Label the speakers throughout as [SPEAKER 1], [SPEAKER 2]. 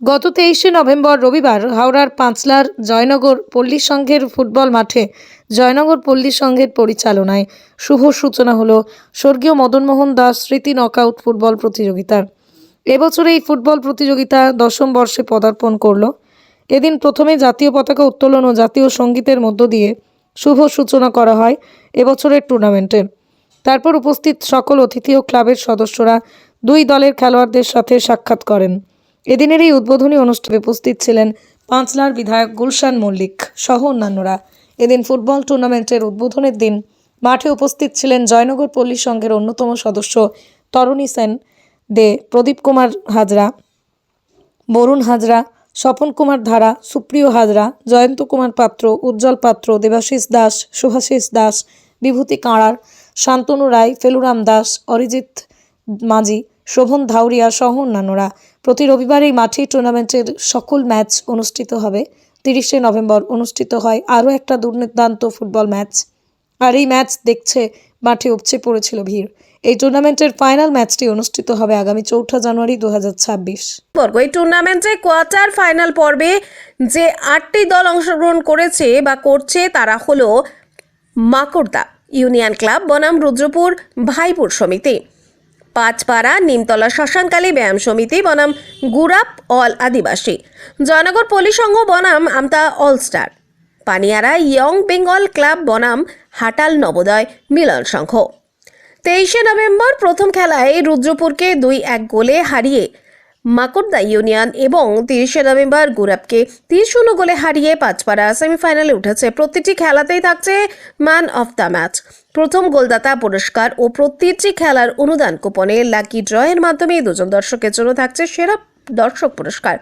[SPEAKER 1] গত তেইশে নভেম্বর রবিবার হাওড়ার পাঁচলার জয়নগর পল্লী সংঘের ফুটবল মাঠে জয়নগর পল্লী সংঘের পরিচালনায় শুভ সূচনা হলো স্বর্গীয় মদনমোহন দাস স্মৃতি নকআউট ফুটবল প্রতিযোগিতার। এবছর এই ফুটবল প্রতিযোগিতা দশম বর্ষে পদার্পণ করল। এদিন প্রথমে জাতীয় পতাকা উত্তোলন ও জাতীয় সঙ্গীতের মধ্য দিয়ে শুভ সূচনা করা হয় এবছরের টুর্নামেন্টের তারপর উপস্থিত সকল অতিথি ও ক্লাবের সদস্যরা দুই দলের খেলোয়াড়দের সাথে সাক্ষাৎ করেন। এদিনের এই উদ্বোধনী অনুষ্ঠানে উপস্থিত ছিলেন পাঁচলার বিধায়ক গুলশান মল্লিক সহ অন্যান্যরা। এদিন ফুটবল টুর্নামেন্টের উদ্বোধনের দিন মাঠে উপস্থিত ছিলেন জয়নগর পল্লী সংঘের অন্যতম সদস্য তরণী সেন, দে প্রদীপ কুমার হাজরা, বরুণ হাজরা, স্বপন কুমার ধারা, সুপ্রিয় হাজরা, জয়ন্ত কুমার পাত্র, উজ্জ্বল পাত্র, দেবাশিস দাস শুভাশিস দাস, বিভূতি কাঁড়ার, শান্তনু রায়, ফেলুরাম দাস, অরিজিৎ মাঝি, শোভন ধাউরিয়া সহ অন্যান্যরা। প্রতি রবিবার এই মাঠেই টুর্নামেন্টের সকল ম্যাচ অনুষ্ঠিত হবে। তিরিশে নভেম্বর অনুষ্ঠিত হয় আরও একটা দুর্দান্ত ফুটবল ম্যাচ। আর এই ম্যাচ দেখছে মাঠে উপচে পড়েছিল ভিড়। এই টুর্নামেন্টের ফাইনাল ম্যাচটি অনুষ্ঠিত হবে আগামী চৌঠা জানুয়ারি দু
[SPEAKER 2] বর্গ এই টুর্নামেন্টে কোয়ার্টার ফাইনাল পর্বে যে আটটি দল অংশগ্রহণ করেছে বা করছে তারা হলো মাকড়দা ইউনিয়ন ক্লাব, বনাম, রুদ্রপুর, ভাইপুর সমিতি। পাঁচপাড়া, নিমতলা শ্মশানকালী ব্যায়াম সমিতি বনাম গুরাপ অল আদিবাসী। জয়নগর পলিসংঘ সংঘ বনাম Amta all star. Paniara young Bengal club বনাম হাটাল নবোদয় মিলন সংঘ। তেইশে নভেম্বর প্রথম খেলায় রুদ্রপুরকে দুই এক গোলে হারিয়ে মাকড়দা ইউনিয়ন এবং তিরিশে নভেম্বর গুরাবকে তিন শূন্য গোলে হারিয়ে পাঁচপাড়া সেমিফাইনালে উঠেছে প্রতিটি খেলাতেই থাকছে ম্যান অফ দ্য ম্যাচ। প্রথম গোলদাতা পুরস্কার ও প্রতিটি খেলার অনুদান কুপনে লাকি ড্রয়ের মাধ্যমে দুজন দর্শকের জন্য থাকছে সেরা দর্শক পুরস্কার।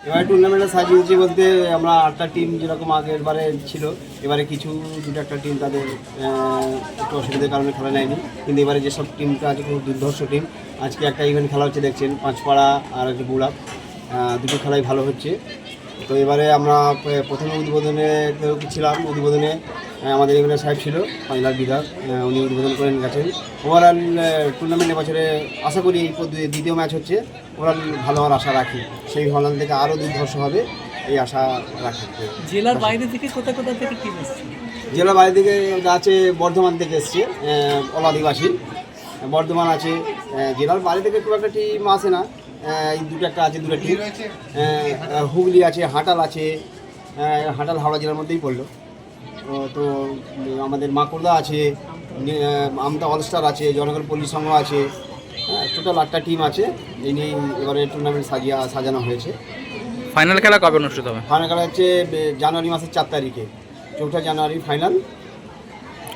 [SPEAKER 3] এবারে টুর্নামেন্টে সাজিয়েছি বলতে আমরা আটটা টিম যেরকম আগের বারে ছিল, এবারে কিছু, দুটো একটা টিম তাদের একটু অসুবিধার কারণে খেলা নেয়নি। কিন্তু এবারে যেসব টিমটা আছে, খুব দুর্ধর্ষ টিম আজকে একটা ইভেন্ট খেলা হচ্ছে দেখছেন পাঁচপাড়া আর একটা বুড়াপ দুটো খেলাই ভালো হচ্ছে। তো এবারে আমরা প্রথমে উদ্বোধনে ছিলাম উদ্বোধনে আমাদের এমএলএ সাহেব ছিল পাঁচলার বিধায়ক উনি উদ্বোধন করেন গেছেন। ওভারঅল টুর্নামেন্ট এবছরে আশা করি এই দ্বিতীয় ম্যাচ হচ্ছে। ওভারঅল ভালো হওয়ার আশা রাখি। সেই হলান থেকে আরও দুর্ধর্ষ হবে এই আশা রাখি।
[SPEAKER 4] জেলার বাইরে থেকে কোথায় কোথা থেকে টিম এসছে?
[SPEAKER 3] জেলা বাইরে থেকে আছে বর্ধমান থেকে এসছে অল আদিবাসী। বর্ধমান আছে। জেলার বাইরে থেকে খুব একটা টিম আসে না এই দুটো একটা আছে দুটো টিম। হুগলি আছে হাটাল আছে হাটাল হাওড়া জেলার মধ্যেই পড়ল। তো আমাদের মাকুড়দা আছে আমতা অলস্টার আছে জনগণ পল্লী সংঘ আছে টোটাল আটটা টিম আছে। এই নিয়ে এবারে টুর্নামেন্ট সাজিয়া সাজানো হয়েছে।
[SPEAKER 5] ফাইনাল খেলা কবে অনুষ্ঠিত হবে?
[SPEAKER 3] ফাইনাল খেলা হচ্ছে জানুয়ারি মাসের চার তারিখে। চৌঠা জানুয়ারি ফাইনাল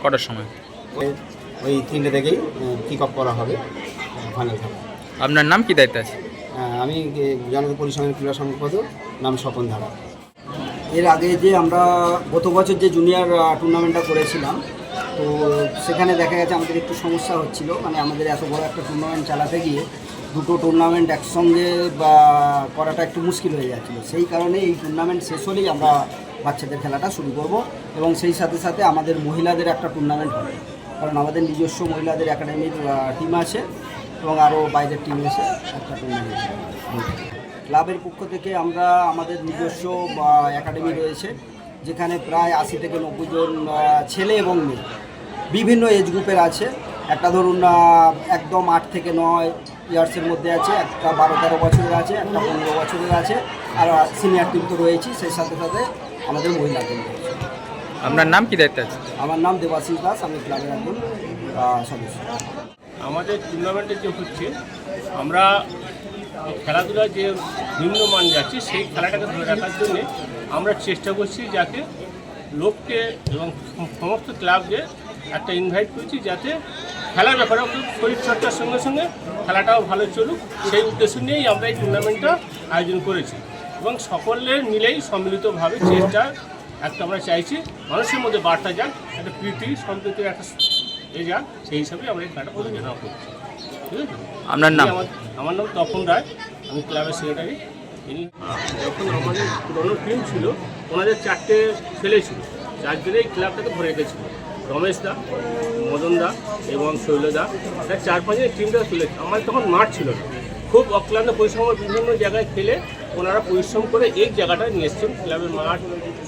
[SPEAKER 5] কটার সময়?
[SPEAKER 3] ওই- তিনটে থেকেই কিক অফ করা হবে ফাইনাল খেলা
[SPEAKER 5] আপনার নাম কি দায়িত্ব আছে?
[SPEAKER 3] আমি জনতা পরিসংখ্যান ক্রীড়া সংঘ নাম স্বপন ধারা।
[SPEAKER 6] এর আগে যে আমরা গত বছর যে জুনিয়র টুর্নামেন্টটা করেছিলাম তো সেখানে দেখা গেছে আমাদের একটু সমস্যা হচ্ছিল। মানে আমাদের এত বড় একটা টুর্নামেন্ট চালাতে গিয়ে দুটো টুর্নামেন্ট একসঙ্গে বা করাটা একটু মুশকিল হয়ে যাচ্ছিল। সেই কারণে এই টুর্নামেন্ট শেষ হলেই আমরা বাচ্চাদের খেলাটা শুরু করব এবং সেই সাথে সাথে আমাদের মহিলাদের একটা টুর্নামেন্ট হবে। কারণ আমাদের নিজস্ব মহিলাদের একাডেমির টিম আছে এবং আরও বাইরের টিম এসে একটা টুর্নামেন্ট ক্লাবের পক্ষ থেকে আমরা আমাদের নিজস্ব একাডেমি রয়েছে, যেখানে প্রায় আশি থেকে নব্বই জন ছেলে এবং মেয়ে। বিভিন্ন এজ গ্রুপের আছে। একটা ধরুন একদম আট থেকে নয় ইয়ার্সের মধ্যে আছে, একটা বারো তেরো বছরের আছে, একটা পনেরো বছরের আছে, আর সিনিয়র টিম তো রয়েছেই সেই সাথে সাথে আমাদের মহিলা টিম রয়েছে
[SPEAKER 5] আপনার নাম কি দায়িত্ব আছে?
[SPEAKER 6] আমার নাম দেবাশিস দাস আমি ক্লাবের একজন সদস্য।
[SPEAKER 7] আমাদের টুর্নামেন্টে যে হচ্ছে আমরা খেলাধুলার যে নিম্নমান যাচ্ছে সেই খেলাটাকে ধরে রাখার জন্যে আমরা চেষ্টা করছি যাতে লোককে এবং সমস্ত ক্লাবকে একটা ইনভাইট করছি যাতে খেলার ব্যাপারে শরীরচর্চার সঙ্গে সঙ্গে খেলাটাও ভালো চলুক। সেই উদ্দেশ্য নিয়েই আমরা এই টুর্নামেন্টটা আয়োজন করেছি। এবং সকলের মিলেই সম্মিলিতভাবে চেষ্টা একটা আমরা চাইছি মানুষের মধ্যে বার্তা যাক একটা প্রীতি সম্প্রীতির একটা এ যাক সেই হিসাবে আমরা এই খেলাটা পরিচালনা করছি। ঠিক আছে?
[SPEAKER 5] আপনার নাম?
[SPEAKER 7] আমার নাম তপন রায় আমি ক্লাবের সেক্রেটারি ইনি যখন আমাদের পুরনো টিম ছিল ওনাদের চারটে ছেলে ছিল চারজনেই ক্লাবটাকে ধরে রেখেছিল। রমেশ দা মদন দা এবং শৈল দা। এরা চার পাঁচজন টিমটা তুলেছে আমার তখন মাঠ ছিল না। খুব অক্লান্ত পরিশ্রম বিভিন্ন জায়গায় খেলে ওনারা পরিশ্রম করে এই জায়গাটা নিয়ে এসছেন ক্লাবের মাঠ।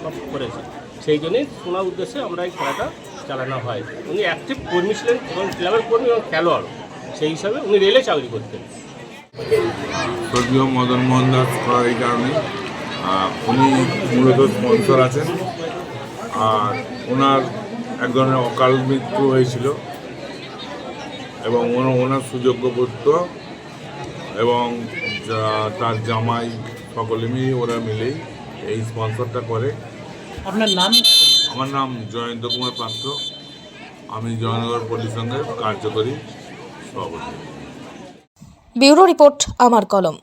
[SPEAKER 7] সব করেছে সেই জন্যই শোনার উদ্দেশ্যে আমরা এই খেলাটা চালানো হয়। উনি অ্যাক্টিভ কর্মী ছিলেন, এবং ক্লাবের কর্মী এবং খেলোয়াড়। সেই হিসাবে উনি রেলে চাকরি করতেন।
[SPEAKER 8] স্বর্গীয় মদন মোহন দাস করার এই কারণে উনি মূলত স্পন্সর আছেন। আর ওনার এক ধরনের অকাল মৃত্যু হয়েছিল, এবং ওনা- ওনার সুযোগ্য পুত্র এবং তার জামাই সকলে মিলে ওরা মিলেই এই স্পন্সরটা করে।
[SPEAKER 4] আপনার নাম?
[SPEAKER 8] আমার নাম জয়ন্ত কুমার পাত্র। আমি জয়নগর পল্লী কার্যকরী সভাপতি।
[SPEAKER 1] ব্যুরো রিপোর্ট আমার কলম।